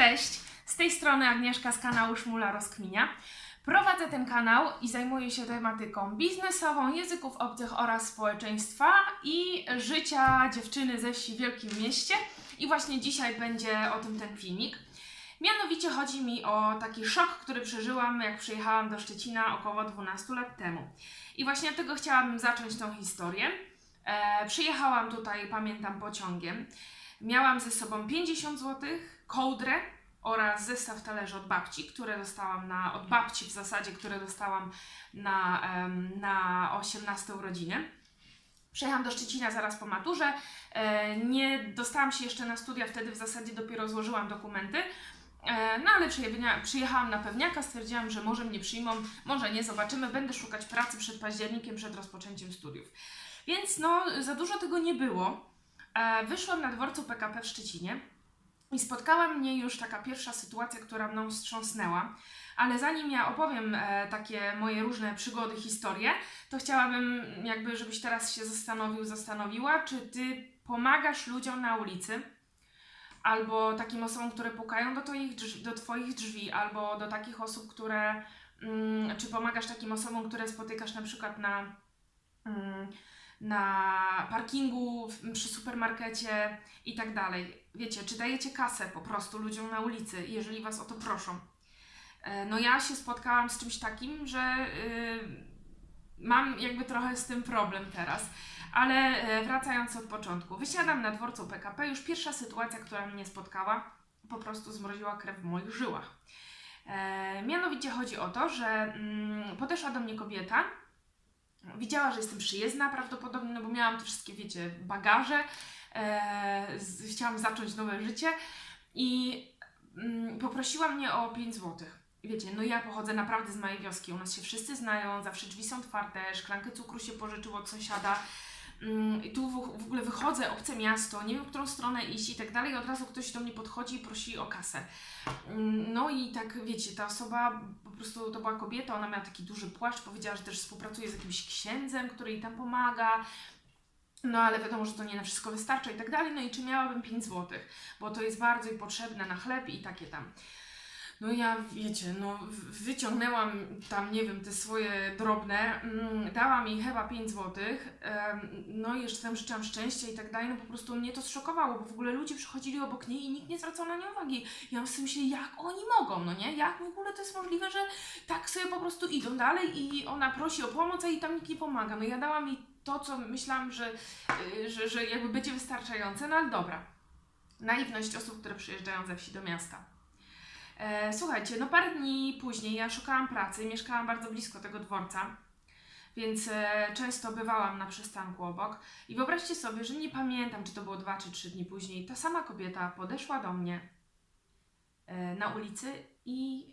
Cześć, z tej strony Agnieszka z kanału Szmula Rozkminia. Prowadzę ten kanał i zajmuję się tematyką biznesową, języków obcych oraz społeczeństwa i życia dziewczyny ze wsi w wielkim mieście. I właśnie dzisiaj będzie o tym ten filmik. Mianowicie chodzi mi o taki szok, który przeżyłam, jak przyjechałam do Szczecina około 12 lat temu. I właśnie od tego chciałabym zacząć tą historię. E, przyjechałam tutaj, pamiętam, pociągiem. Miałam ze sobą 50 zł, kołdrę oraz zestaw talerzy od babci, które dostałam na, od babci w zasadzie, które dostałam na, na 18 urodziny. Przyjechałam do Szczecina zaraz po maturze. E, nie dostałam się jeszcze na studia, wtedy w zasadzie dopiero złożyłam dokumenty. E, No ale przyjechałam na pewniaka, stwierdziłam, że może mnie przyjmą, może nie, zobaczymy. Będę szukać pracy przed październikiem, przed rozpoczęciem studiów. Więc no, za dużo tego nie było. E, Wyszłam na dworcu PKP w Szczecinie i spotkała mnie już taka pierwsza sytuacja, która mną wstrząsnęła. Ale zanim ja opowiem e, takie moje różne przygody, historie, to chciałabym jakby, żebyś teraz się zastanowił, zastanowiła, czy ty pomagasz ludziom na ulicy, albo takim osobom, które pukają do twoich drzwi, do twoich drzwi albo do takich osób, które, mm, czy pomagasz takim osobom, które spotykasz na przykład na, mm, na parkingu, przy supermarkecie i tak dalej. Wiecie, czy dajecie kasę po prostu ludziom na ulicy, jeżeli was o to proszą. E, No ja się spotkałam z czymś takim, że y, mam jakby trochę z tym problem teraz. Ale e, wracając od początku, wysiadam na dworcu PKP, już pierwsza sytuacja, która mnie spotkała, po prostu zmroziła krew w moich żyłach. E, mianowicie chodzi o to, że mm, podeszła do mnie kobieta, widziała, że jestem przyjezdna prawdopodobnie, no bo miałam te wszystkie, wiecie, bagaże, e, z, chciałam zacząć nowe życie i mm, poprosiła mnie o 5 złotych. Wiecie, no ja pochodzę naprawdę z mojej wioski, u nas się wszyscy znają, zawsze drzwi są otwarte, szklankę cukru się pożyczyło od sąsiada. Mm, I tu w, ogóle wychodzę, obce miasto, nie wiem, w którą stronę iść i tak dalej. i Od razu ktoś do mnie podchodzi i prosi o kasę. Mm, No i tak, wiecie, ta osoba, po prostu to była kobieta, ona miała taki duży płaszcz, powiedziała, że też współpracuje z jakimś księdzem, który jej tam pomaga. No ale wiadomo, że to nie na wszystko wystarcza i tak dalej. No i czy miałabym 5 złotych, bo to jest bardzo potrzebne na chleb i takie tam. No ja, wiecie, no wyciągnęłam tam, nie wiem, te swoje drobne, mm, dałam jej chyba 5 złotych, no i jeszcze tam życzyłam szczęścia i tak dalej, no po prostu mnie to zszokowało, bo w ogóle ludzie przychodzili obok niej i nikt nie zwracał na nią uwagi. Ja sobie myślę, jak oni mogą, no nie? Jak w ogóle to jest możliwe, że tak sobie po prostu idą dalej i ona prosi o pomoc, a jej tam nikt nie pomaga. No ja dałam jej to, co myślałam, że, y, że, że jakby będzie wystarczające, no ale dobra. Naiwność osób, które przyjeżdżają ze wsi do miasta. E, słuchajcie, no parę dni później ja szukałam pracy, mieszkałam bardzo blisko tego dworca, więc e, często bywałam na przystanku obok. I wyobraźcie sobie, że nie pamiętam, czy to było dwa czy trzy dni później, ta sama kobieta podeszła do mnie e, na ulicy i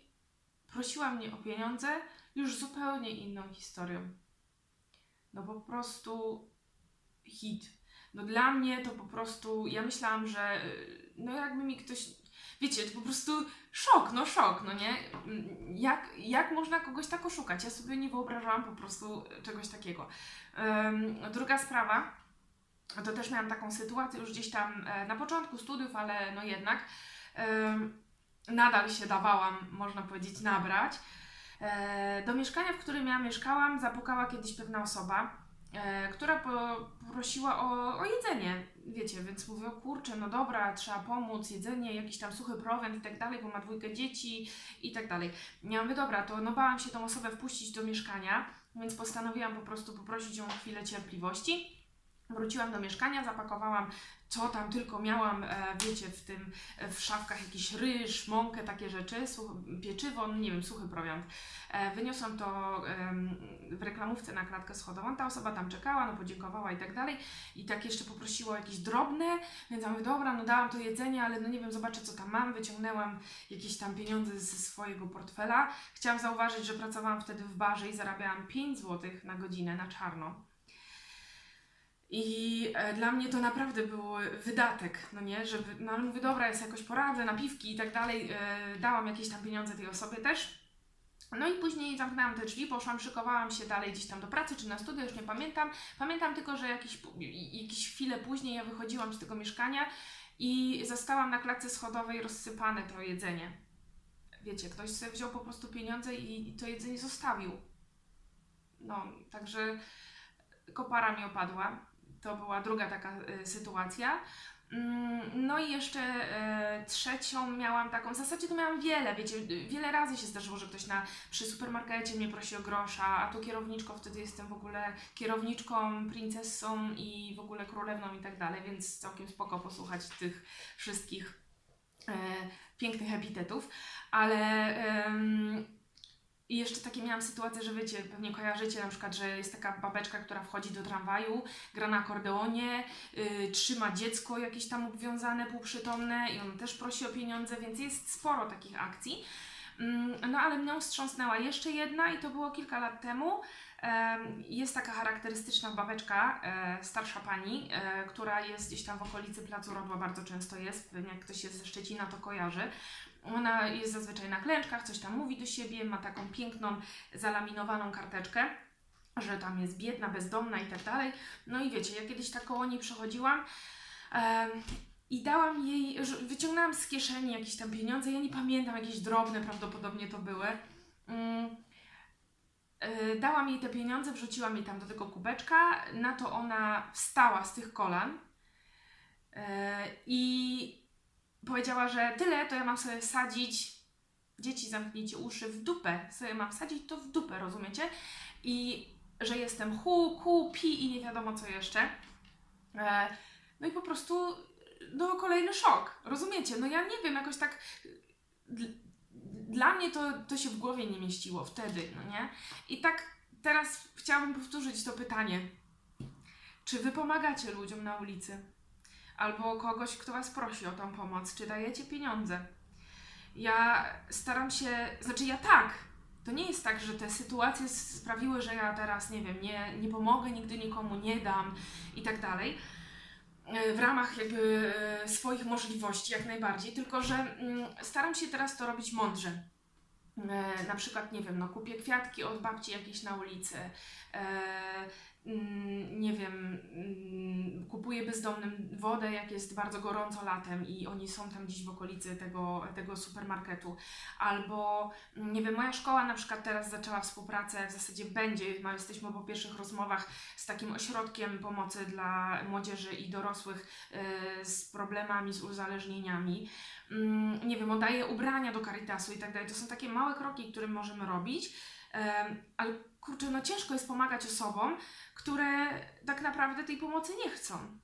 prosiła mnie o pieniądze już zupełnie inną historią. No po prostu hit. No dla mnie to po prostu, ja myślałam, że y, no jakby mi ktoś, wiecie, to po prostu szok, no szok, no nie? Jak, jak można kogoś tak oszukać? Ja sobie nie wyobrażałam po prostu czegoś takiego. Ym, druga sprawa, to też miałam taką sytuację już gdzieś tam e, na początku studiów, ale no jednak nadal się dawałam, można powiedzieć, nabrać. E, Do mieszkania, w którym ja mieszkałam, zapukała kiedyś pewna osoba, e, która po, prosiła o, o jedzenie, wiecie, więc mówię, kurczę, no dobra, trzeba pomóc, jedzenie, jakiś tam suchy prowiant i tak dalej, bo ma dwójkę dzieci i tak dalej. Ja mówię, dobra, to no bałam się tą osobę wpuścić do mieszkania, więc postanowiłam po prostu poprosić ją o chwilę cierpliwości. Wróciłam do mieszkania, zapakowałam co tam tylko miałam, e, wiecie, w tym, e, w szafkach jakiś ryż, mąkę, takie rzeczy, such, pieczywo, no nie wiem, suchy prowiant. E, wyniosłam to w reklamówce na klatkę schodową, ta osoba tam czekała, no podziękowała i tak dalej i tak jeszcze poprosiła o jakieś drobne, więc ja mówię, dobra, no dałam to jedzenie, ale no nie wiem, zobaczę co tam mam, wyciągnęłam jakieś tam pieniądze ze swojego portfela. Chciałam zauważyć, że pracowałam wtedy w barze i zarabiałam 5 zł na godzinę na czarno. I e, dla mnie to naprawdę był wydatek, no nie, żeby, no ale mówię, dobra, jest jakoś poradzę, napiwki i tak dalej, e, dałam jakieś tam pieniądze tej osobie też. No i później zamknęłam te drzwi, poszłam, szykowałam się dalej gdzieś tam do pracy czy na studia, już nie pamiętam. Pamiętam tylko, że jakieś, jakieś chwilę później ja wychodziłam z tego mieszkania i zastałam na klatce schodowej rozsypane to jedzenie. Wiecie, ktoś sobie wziął po prostu pieniądze i to jedzenie zostawił. No, także kopara mi opadła. To była druga taka y, sytuacja. Mm, No i jeszcze e, trzecią miałam taką, w zasadzie to miałam wiele, wiecie, wiele razy się zdarzyło, że ktoś na, przy supermarkecie mnie prosi o grosza, a tu kierowniczką, wtedy jestem w ogóle kierowniczką, princessą i w ogóle królewną i tak dalej, więc całkiem spoko posłuchać tych wszystkich e, pięknych epitetów, ale em, i jeszcze takie miałam sytuacje, że wiecie, pewnie kojarzycie na przykład, że jest taka babeczka, która wchodzi do tramwaju, gra na akordeonie, y, trzyma dziecko jakieś tam obwiązane, półprzytomne i on też prosi o pieniądze, więc jest sporo takich akcji. Mm, No ale mną wstrząsnęła jeszcze jedna i to było kilka lat temu. Em, Jest taka charakterystyczna babeczka, e, starsza pani, e, która jest gdzieś tam w okolicy Placu Rodła, bardzo często jest, jak ktoś jest ze Szczecina to kojarzy. Ona jest zazwyczaj na klęczkach, coś tam mówi do siebie, ma taką piękną, zalaminowaną karteczkę, że tam jest biedna, bezdomna i tak dalej. No i wiecie, ja kiedyś tak koło niej przechodziłam em, i dałam jej, wyciągnęłam z kieszeni jakieś tam pieniądze, ja nie pamiętam, jakieś drobne prawdopodobnie to były. Mm, y, Dałam jej te pieniądze, wrzuciłam jej tam do tego kubeczka, na to ona wstała z tych kolan y, i powiedziała, że tyle, to ja mam sobie sadzić, dzieci zamknijcie uszy, w dupę sobie mam sadzić to w dupę, rozumiecie? I że jestem hu, ku, pi i nie wiadomo co jeszcze. E, no i po prostu no kolejny szok, rozumiecie? No ja nie wiem, jakoś tak dl- dla mnie to, to się w głowie nie mieściło wtedy, no nie? I tak teraz chciałabym powtórzyć to pytanie. Czy wy pomagacie ludziom na ulicy? Albo kogoś, kto was prosi o tą pomoc? Czy dajecie pieniądze? Ja staram się, znaczy ja tak. To nie jest tak, że te sytuacje sprawiły, że ja teraz, nie wiem, nie, nie pomogę nigdy nikomu, nie dam i tak dalej. E, W ramach jakby e, swoich możliwości, jak najbardziej. Tylko, że mm, staram się teraz to robić mądrze. E, na przykład, nie wiem, no kupię kwiatki od babci jakieś na ulicy. Mm, nie wiem, mm, kupuję bezdomnym wodę, jak jest bardzo gorąco latem i oni są tam gdzieś w okolicy tego, tego supermarketu. Albo, mm, nie wiem, moja szkoła na przykład teraz zaczęła współpracę, w zasadzie będzie, ma, jesteśmy po pierwszych rozmowach z takim ośrodkiem pomocy dla młodzieży i dorosłych e, z problemami, z uzależnieniami. Nie wiem, oddaję ubrania do Caritasu i tak dalej. To są takie małe kroki, które możemy robić, ale kurczę, no ciężko jest pomagać osobom, które tak naprawdę tej pomocy nie chcą.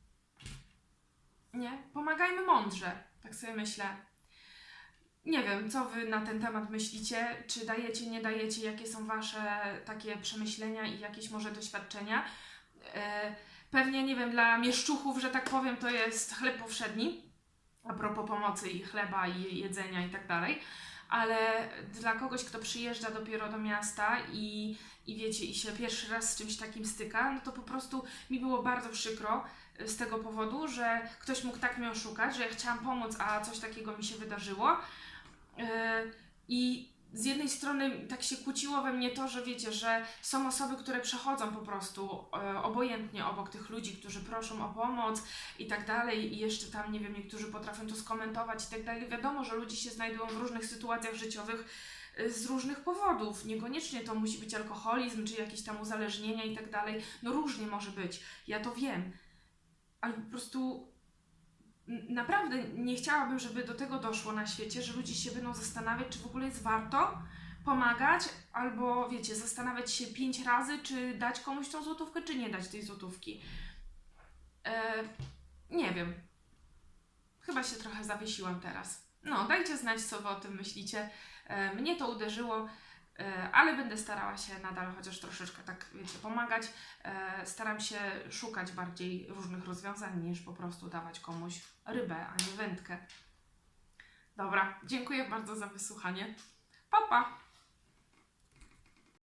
Nie? Pomagajmy mądrze, tak sobie myślę. Nie wiem, co wy na ten temat myślicie, czy dajecie, nie dajecie, jakie są wasze takie przemyślenia i jakieś może doświadczenia. E, Pewnie, nie wiem, dla mieszczuchów, że tak powiem, to jest chleb powszedni, a propos pomocy i chleba i jedzenia i tak dalej, ale dla kogoś, kto przyjeżdża dopiero do miasta i, i wiecie, i się pierwszy raz z czymś takim styka, no to po prostu mi było bardzo przykro y, z tego powodu, że ktoś mógł tak mnie oszukać, że ja chciałam pomóc, a coś takiego mi się wydarzyło. Yy, I z jednej strony tak się kłóciło we mnie to, że wiecie, że są osoby, które przechodzą po prostu e, obojętnie obok tych ludzi, którzy proszą o pomoc i tak dalej, i jeszcze tam, nie wiem, niektórzy potrafią to skomentować i tak dalej. Wiadomo, że ludzie się znajdują w różnych sytuacjach życiowych e, z różnych powodów. Niekoniecznie to musi być alkoholizm, czy jakieś tam uzależnienia i tak dalej. No różnie może być. Ja to wiem. Ale po prostu naprawdę nie chciałabym, żeby do tego doszło na świecie, że ludzie się będą zastanawiać, czy w ogóle jest warto pomagać, albo wiecie, zastanawiać się pięć razy, czy dać komuś tą złotówkę, czy nie dać tej złotówki. E, nie wiem. Chyba się trochę zawiesiłam teraz. No, dajcie znać, co wy o tym myślicie. E, mnie to uderzyło, ale będę starała się nadal chociaż troszeczkę tak, wiecie, pomagać. E, staram się szukać bardziej różnych rozwiązań, niż po prostu dawać komuś rybę, a nie wędkę. Dobra, dziękuję bardzo za wysłuchanie. Pa, pa!